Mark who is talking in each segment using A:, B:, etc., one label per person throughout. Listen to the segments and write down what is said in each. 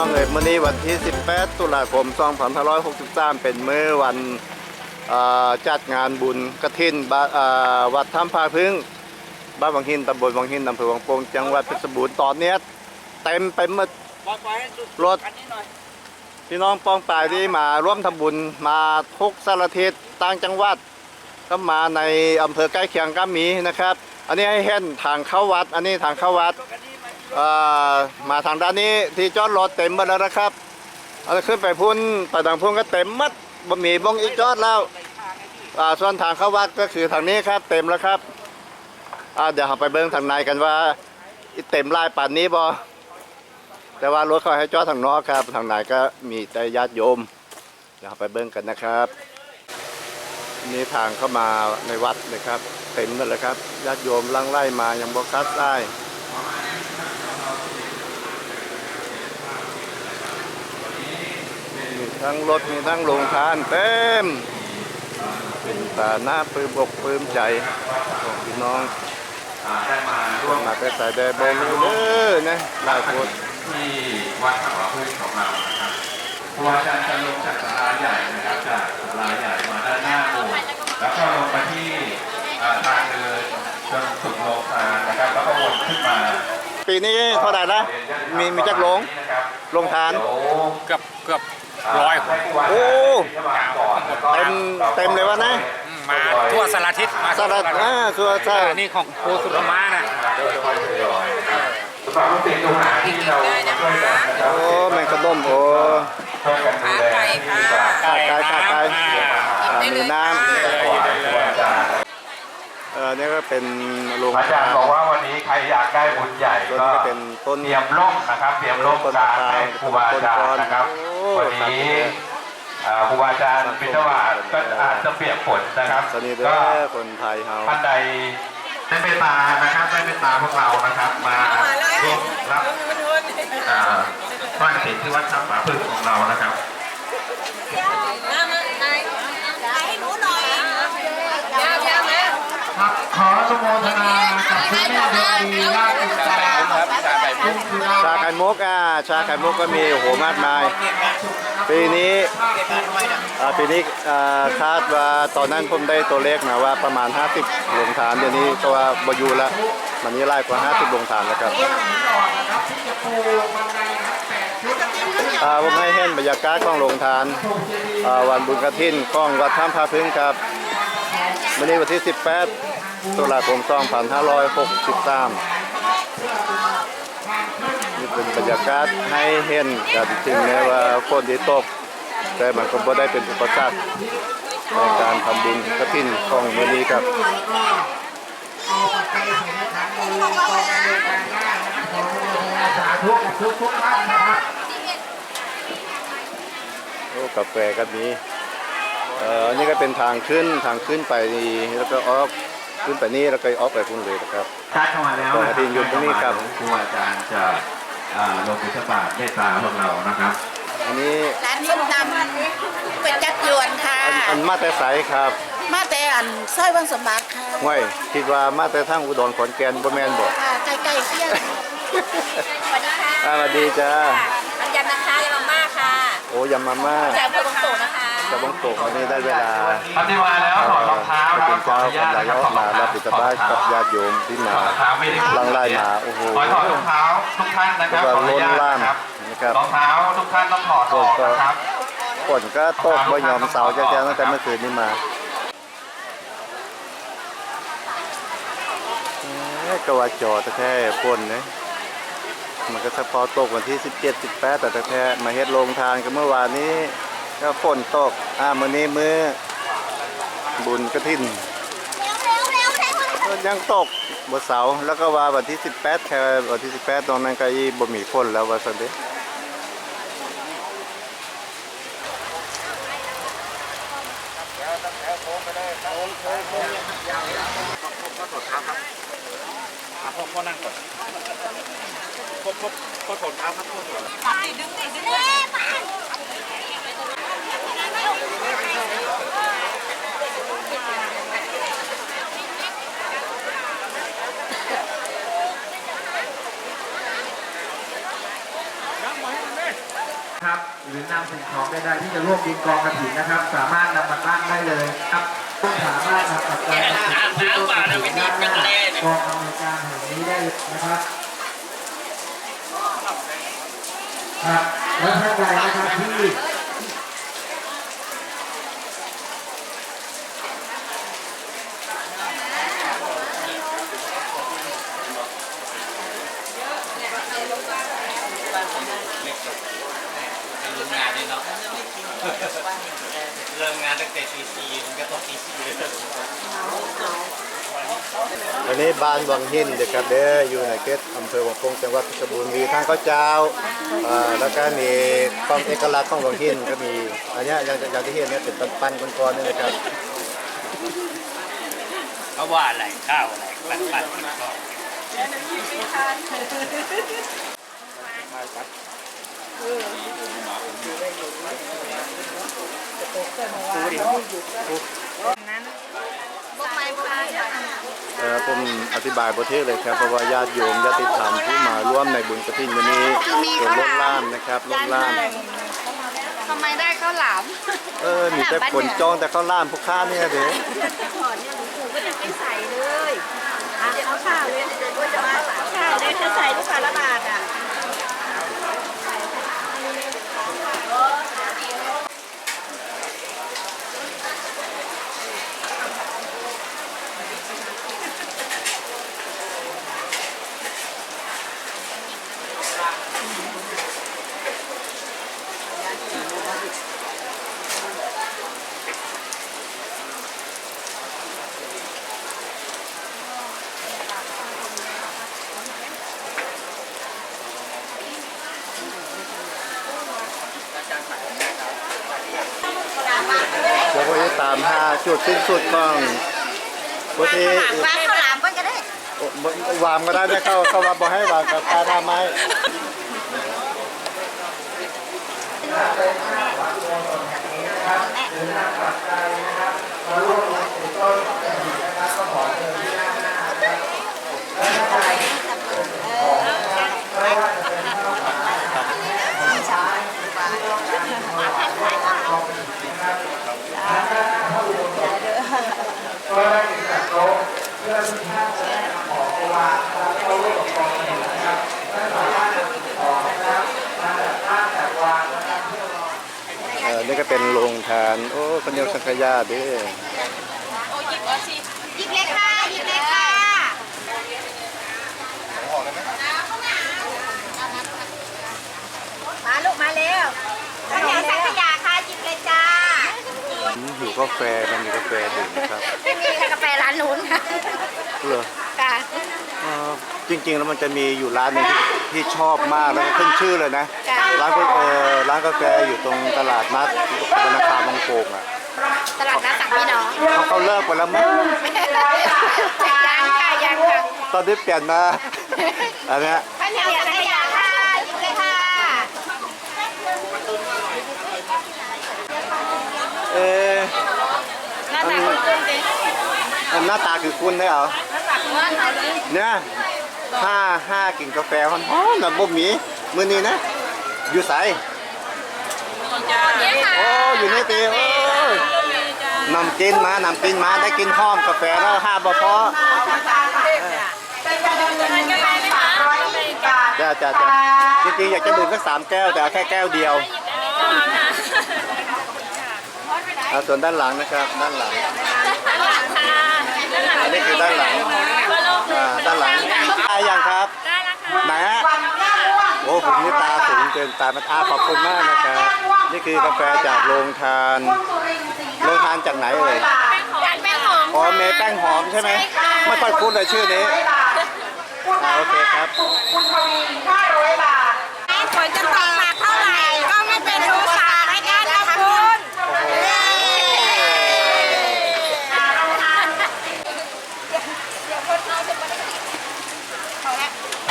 A: องเอ๋ยมื้อนี้วันที่ 18 ตุลาคม 2563 เป็นมื้อวันเอ่อจัดงานบุญกฐินบาเอ่อวัดถ้ำพาพึ่งบ้านวังหินตำบลวังหินอำเภอวังโป่งจังหวัดเพชรบูรณ์ตอนเนี้ยเต็มไปหมดรถพี่น้องปองปายที่มาร่วมทำบุญมาทุกสารทิศต่างจังหวัดก็มาในอำเภอใกล้เคียงก็มีนะครับ อันนี้ให้เห็นทางเข้าวัด อันนี้ทางเข้าวัดเอ่อ มาทางด้านนี้ที่จอดรถเต็มหมดแล้วนะครับเอาขึ้นไปพุ่นไปทางพุ่นก็เต็มมัดบ่มีบ้องอีกจอดแล้วอ่าส่วนทางเข้าวัดก็คือทางนี้ครับเต็มแล้วครับอ่าเดี๋ยวเราไปเบิ้งทางในกันว่าเต็มลายป่านนี้บ่แต่ว่ารถเขาให้จอดทางนอกครับ ทางในก็มีแต่ญาติโยม เดี๋ยวไปเบิ้งกันนะครับ นี่ทางเข้ามาในวัดเลยครับ เต็มหมดเลยครับญาติโยมลังไล่มายังบอคัดได้ ทั้งรถมีทั้งโรงทานเต็ม เป็นตาหน้าปลื้มอกปลื้มใจของพี่น้อง
B: อ่าได้มาร่วม
A: มาแต่สายแดงบอลูเด้อนะหลายคน
B: ที่วัดพระบาทพึ่งของเรานะครับครูอาจารย์จะลงจากศาลาใหญ่นะครับจากศาลาใหญ่มาด้านหน้าโบสถ์แล้วก็ลงไปที่อ่าทางเดินจนสุดโลงทานนะครับแล้วก็วนขึ้นมา
A: ปีนี้เท่าไหร่ละมีมีจักรโรงโรงทาน
B: เดี๋ยว
C: เกือบเกือบ ร้อยคน
A: โอ้เต็มเต็มเลยวะนะ
C: อืมมาทั่วสารทิศมา
A: สลัดอ่าสัวซ่า
C: อันนี้ของครูสุรมานะ
B: สำหรับลูกศิษย์ลูกหาที่เราช่วยกันนะครับ
A: โอ้แมงกระด้มโอ้
B: ช่วยกันดูแล
A: ขาไก่ขาไก่
C: อ่า
A: อ่ามีน้
B: ครูอาจารย์ำ
A: เออนี่ก็เป็นโรง
B: อาจารย์บอกว่าวันนี้ใครอยากได้บุญใหญ่
A: ตัว
B: ก็
A: นี้ก็เป็นต้น
B: เตรียมร่มนะครับเตรียมร่มกลางให้ครูบาอาจารย์นะครับ
A: โอ้
B: วันนี้อ่าครูบาอาจารย์พิทวาสก็อาจจะเปียกฝนนะครับ
A: สวัสดีเด้
B: ก็
A: อคนไทยเฮา
B: ท่านใดได้เมตตานะครับได้เมตตาพวกเรานะครับมาร่วมรับอ่าบ้านศิลที่วัดทับหมาพึ่งของเรานะครับ
D: ให้หนูหน่อยยาวยาวไหม
B: ครับข ออนุโมทนากับคุณแม่ดวงดีราชอินทราคุณสุรา
A: ชาไข่มุกอ่าชาไข่มุกก็มีโอ้โหมากมาย ปีนี้อ่าปีนี้อ่าคาดว่าตอนนั้นผมได้ตัวเลขมาว่าประมาณ 50ลงทานเดี๋ยวนี้ก็ว่าบอยู่แล้ววันนี้ไล่กว่า 50ลงทานแล้วครับอ่าผมให้เห็นบรรยากาศของโรงทานอ่าวันบุญกระถินของวัดถ้ำพาพึ่งครับวันนี้วันที่ 18 ตุลาคม 2563นี่เป็นบรรยากาศให้เห็นกันถึงแม้ว่าฝนที่ตก แต่มันก็บ่ได้เป็นอุปสรรคในการทำบุญกฐินของมื้อนี้ครับ
B: สาธุกทุกทุกท่านนะครับ
A: โอ้กาแฟก็มีเอ่ออันนี้ก็เป็นทางขึ้นทางขึ้นไปแล้วก็ออก ขึ้นไปนี่แล้วก็ออกไปพุ่นเลยนะครับ
B: ชัดเข้ามาแล้ว
A: ตรงอาทิตย์อยู่ตรงนี้ครับ
B: ครูอาจารย์จะอ่าลงบิณฑบาตเมตตาพวกเรานะครับ
A: อันนี้
D: ร้านส้มตำเป็นจักรยวนค่ะ
A: อันอันมาแต่ไสครับ
D: มาแต่อันสร้อยวังสมบัติค่ะ
A: ห้วยคิดว่ามาแต่ทางอุดรขอนแก่นบ่แม่นบ่
D: ค่ะใกล้ๆเที่ยง
E: สวัสดีค่ะ
A: อ่าสวัสดีจ้า
E: อันยันนะคะยามาม่าค่ะ
A: โอ้ยำมาม่า
E: จากพวก
A: จะบ้องโตกวันนี้ได้เวลา
B: ปฏิมาแล้วถอดรองเท้า
A: พระ
B: นะครับขอ
A: เจ้า
B: อนุญาต
A: กำลัง
B: นะครับ
A: มารับบิณฑบาตกับญาติโยมที่มา
B: ถอดรองเท้าไม่ได้
A: ลังไล่มาโอ้โห
B: ขอถอดรองเท้าทุกท่านนะครับ
A: ล้ว
B: ขออนุญาต
A: นล่าม
B: นะครับ
A: ร
B: องเท้าทุกท่านต้องถอดออกนะครับ
A: ฝนก็ตกบ่ยอมเสาแจ้งตั้งแต่เมื่อคืนนี้มาเอ้ยก็ว่าจอแท้ฝนนะมันก็เฉพาะตกวันที่ 17 18 แต่แท้มาเฮ็ดโรงทานกันเมื่อวานนี้ ก็ฝนตก อ่ามื้อนี้มื้อ บุญกระถินก็ยังตกบนเสาแล้วก็ว่าวันที่ 18แค่วันที่ 18 ตรงนั้นก็อีบ่มีฝนแล้วว่าซั่นเด้
C: พวกพ่อนั่งก่อนพวกพวกพวกถนเท้าครับพวกถน
A: หรือ
F: นำสิ่งของใดๆที่จะร่วมบินกองกระถิ่นนะครับ สามารถนำมาตั้งได้เลยครับต้องสามารถนำปัจจัยมาติดที่ต้นกระถิ่นด้านหน้ากองอำนวยการแห่งนี้ได้นะครับครับและท่านใดนะครับที่
C: เริ่มงานเลยเนาะ เริ่มงานตั้งแต่ตีสี่มันก็ต้องตีสี่เลย
A: วันนี้บ้านวังหินเด็กครับเด้ออยู่ในเขตอำเภอวังพงจังหวัดเพชรบูรณ์มีทางข้าวเจ้าอ่าแล้วก็มีความเอกลักษณ์ของวังหินก็มีอันเนี้ยอย่างอย่างที่เห็นเนี่ยเป็นปั้นๆก้อนๆนี่นะครับ
C: เขาว่าอะไรข้าวอะไรปั่นปั่นก็
A: เอ่อผมอธิบายประเทศเลยครับเพราะว่าญาติโยมญาติธรรมที่มาร่วมในบุญกฐินวันนี้เป็นล้นล่ามนะครับล้นล่าม
D: ทำไมได้ข้าวหลาม
A: เออมีแต่คนจองแต่เขาล่ามพวกข้าเนี่ยเด้
D: ใส่เลยเอาข้าวเลยข้าวเลยเธอใส่ลูกค้าละบาทอะ
A: แล้วก็จะตามหาจุด สิ้นสุดของพุทธิ
D: วางข้าวหลามก็ได้
A: วางก็ได้นะเข้าเข้ามาบอกให้วางกับตาทาไม้
F: ก็ได้จัดโต๊ะเพื่อที่ท่านจะได้นำของไปวางนะครับเข้าร่วมกับกองกระถิ่นนะครับท่านสามารถนำสิ่งของนะครับมาจัดตั้งจัดวางนะครับเพื่อรอ
A: เออนี่ก็เป็นโรงทาน โอ้คนเดียวสังขยาเด้
D: หยิบเลยค่ะหยิบเลยค่ะมาลูกมาเร็วข้าวเหนียวสังขยาค่ะหยิบเลยจ้า
A: อืมหิวกาแฟมันมีกาแฟดื่มนะครับ
D: ไม่มีค่ะกาแฟร้านนู้นค่ะ
A: เหรอ
D: ค่ะ
A: เออจริงๆแล้วมันจะมีอยู่ร้านหนึงที่ที่ชอบมากแล้วก็ขึ้นชื่อเลยนะร้านก็เออร้านกาแฟอยู่ตรงตลาดนัดธนาคารบางโป่งอะ
D: ตลาดนัดสังพี่น้อง
A: เขาเขาเลิกไปแล้วมั้ง
D: ยังค่ะยังค่ะ
A: ตอนนี้เปลี่ยนมาอันเนี้ย
D: ข้าวเหนียวสังขยาค่ะหยิบเลยค่ะ
A: เออ
D: หน้าตาคุณคุณสิ
A: อันหน้าตาคือคุณได้เหรอ
D: หน้าตาคุณ เอาเลย
A: เนี่ยห้าห้ากินกาแฟฮ้อนๆนะบ่มีมื้อนี้นะ อยู่ไส
D: เนี่ยค่ะ
A: โอ้อยู่นี่ตีโอ้ยนำกินมานำกินมาได้กินหอมกาแฟแล้วห้าบ่พอจ้าจ้าจ้าจริงๆอยากจะดื่มสักสามแก้วแต่เอาแค่แก้วเดียวเอาส่วนด้านหลังนะครับด้านหลังอันนี้คือด้านหลังอ่าด้านหลังได้ยังครับ
E: ได้แล้วค่ะ
A: ไหนฮะโอ้ผมนี่ตาสูงเกินตามันอาขอบคุณมากนะครับ นี่คือกาแฟจากโรงทาน โรงทานจากไหนเอ่ย
E: การแป้งหอม
A: อ๋อเมย์แป้งหอมใช่ไหมไม่ค่อยคุ้นเลยชื่อนี้อ่าโอเคครับ
D: ฝนจะตกหนักเท่าไหร่ ก็ไม่เป็นอุปสรรคในการทำบุญ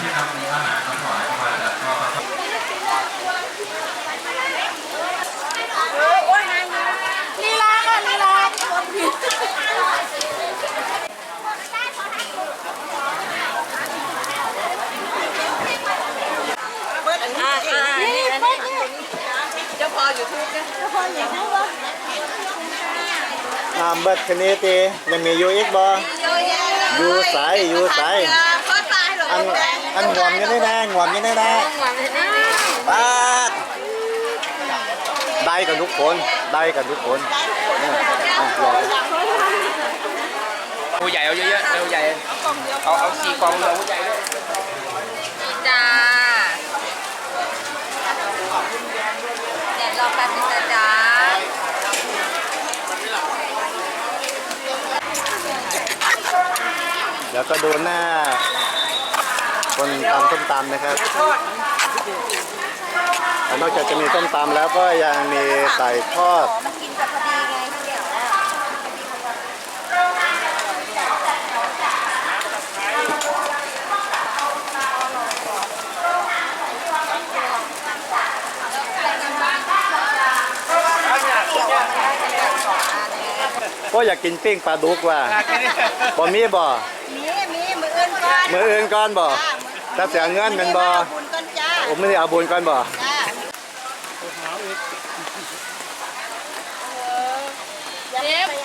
B: ที่นำอาหารมาถวายมาจากก็
D: ลีลาค่ะลีลาอ่าอ่านี่ ยูทูบนะพ อ่างนั้นวะ
A: อ่าเบิดคันนี้ตียังมีอยู่อีกบ่
D: อยู่
A: สายอยู่สาย
D: อั
A: นอันหวมยังได้แน่หวมยังได้แน่ปาดได้กันทุกคนได้กันทุกคน
C: ผู้ใหญ่เอาเยอะๆเอาใหญ่เอาเอาสี่กองเอาผู้ใหญ่ด้วย
E: จ้า เดี๋ยวรอแป๊บนึงนะจ๊ะ
A: แล้วก็ดูหน้า คนตำส้มตำนะครับ นอกจากจะมีส้มตำแล้วก็ยังมีไก่ทอด
E: ไงเดี๋ยว
A: ก็ อยากกินปิ้งปลาดุกว่ะบ่มีบ่
D: มีมีมืออื่นก่อน
A: มืออื่นก่อนบ่ถ้าเสียเงินเป็นบ่
D: บุญกันจ้า
A: ผมไม่ได้เอาบุญก่อนบ่
D: จ้ายังไม่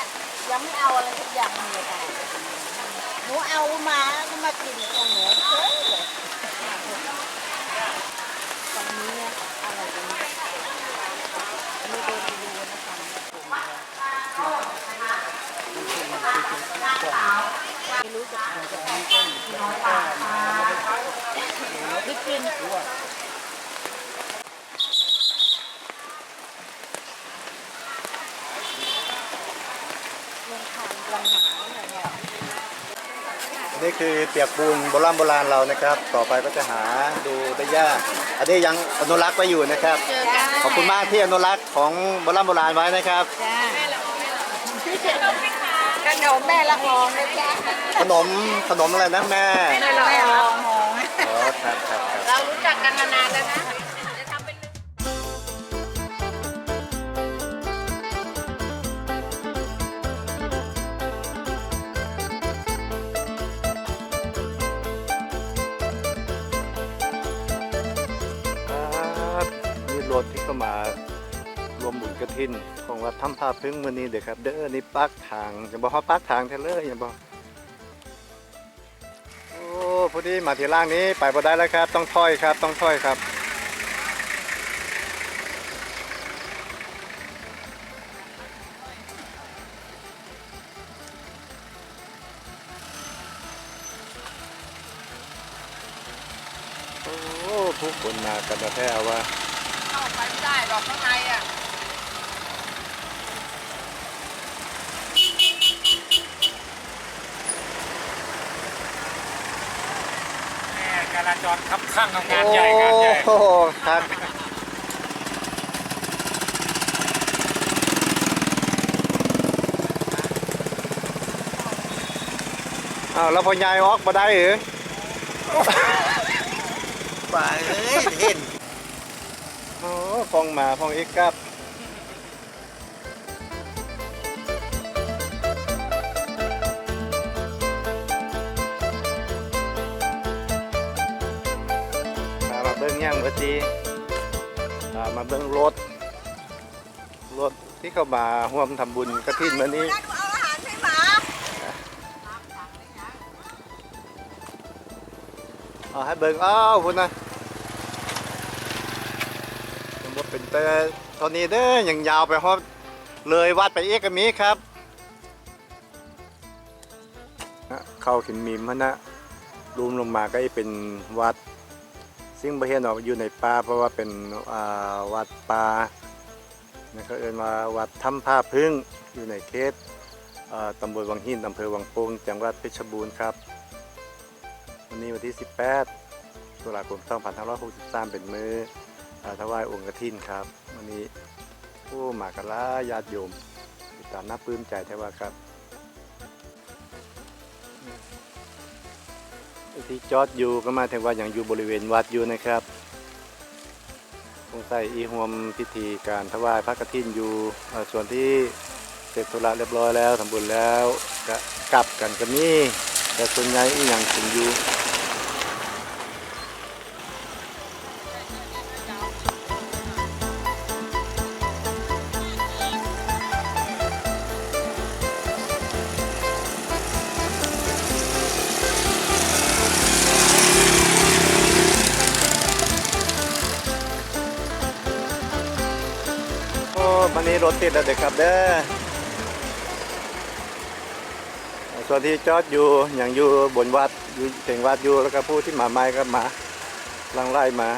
D: ยังไม่เอาอะไรสักอย่างเลยค่ะหนูเอามาก็มากินของหนูเฉยเลยตอนนี้อะไรกันเนี่ยไม่เดินไปดูนะคะไม่รู้จะทำจะทำก็ไม่กิน ลงทางกลางหมาเนี่ย
A: อันนี้คือเปียกปูนโบราณโบราณเรานะครับ ต่อไปก็จะหาดูได้ยากอันนี้ยังอนุรักษ์ไว้อยู่นะครับ
D: เจอกัน
A: ขอบคุณมากที่อนุรักษ์ของโบราณโบราณไว้นะครับ
D: จ้าข นมแม่ละหองเลยจ้า
A: ขนมขนมอะไรนะแม่
D: แม่ละหองหอง
A: อ๋อครับครับครับ
D: เรารู้จักกันมานานแล้วนะ
A: ครับนี่รถที่เข้ามาร วมบุญกระถินของวัดถ้ำพาพึ่งวันนี้เด็กครับ เด้อนี่ปักทางจะบอกว่าปักทางเทเลอร์อย่าบอกโอ้พอดีมาที่ล่างนี้ไปบ่ได้แล้วครับ ต้องถอยครับ ต้องถอยครับโอ้ผู้คนมากันแท้ว่า
E: เข้าไปไม่ได้หรอกข้างในอะ
C: แม่จราจรครับข้างทำงานใหญ่งานใหญ่
A: โอ้โหครับอ้าวแล้วพอยายออกมาได้หรือ
F: ป่าเอ้ยเห็น
A: โอ้ฟองหมาฟองเอ็กซ์ครับ เบิ้งย่างเมื่อจีอ่ามาเบิ้งรถ รถที่เข้ามาร่วมทำบุญกระถินวันนี้
D: เอาอาหารให้หมา
A: เอาให้เบิ่งอ้าวพุ่นนะมันบ่เป็นแต่ตอนนี้เด้อยังยาวไปฮอดเลยวัดไปเอกมีครับนะเข้าขินมีมพะนะรวมลงมาก็จะเป็นวัด ซึ่งบ่เห็นออกอยู่ในป่าเพราะว่าเป็นวัดป่านะก็เอิ้นว่าวัดถ้ำผ้าพึ่งอยู่ในเขตอ่าตำบลวังหินอำเภอวังโป่งจังหวัดเพชรบูรณ์ครับ วันนี้วันที่ 18ตุลาคม2563 เป็นมืออถวายองค์กฐินครับ วันนี้ผู้มากระลาญาติโยมติดตามน่าปลื้มใจแท้ว่าครับ ที่จอดอยู่ก็มาถึงว่าอย่างอยู่บริเวณวัดอยู่นะครับคงใส่อีหวมพิธีการถวายพระกฐินอยู่ส่วนที่เสร็จธุระเรียบร้อยแล้วทำบุญแล้วก็กลับกันก็มีแต่ส่วนใหญ่อีหยังถึงอยู่ ส่วนที่จอดอยู่อย่างอยู่บนวัดอยู่เก่งวัดอยู่แล้วก็ผู้ที่มาไม้ก็มาลังไล่มา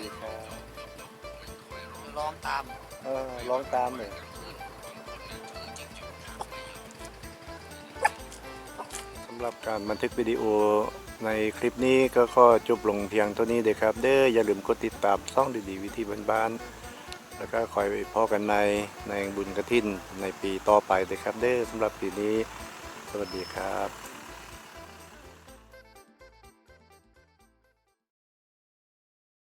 A: ดีครับ
C: ลองตาม
A: เออร้องตามเลยสำหรับการบันทึกวิดีโอในคลิปนี้ก็ขอจบลงเพียงเท่านี้เด็กครับ เด้ออย่าลืมกดติดตามช่องดีๆ วิธีบ้านๆแล้วก็คอยพอกันในในบุญกระถินในปีต่อไปเด็กครับ เด้อสำหรับปีนี้ สวัสดีครับ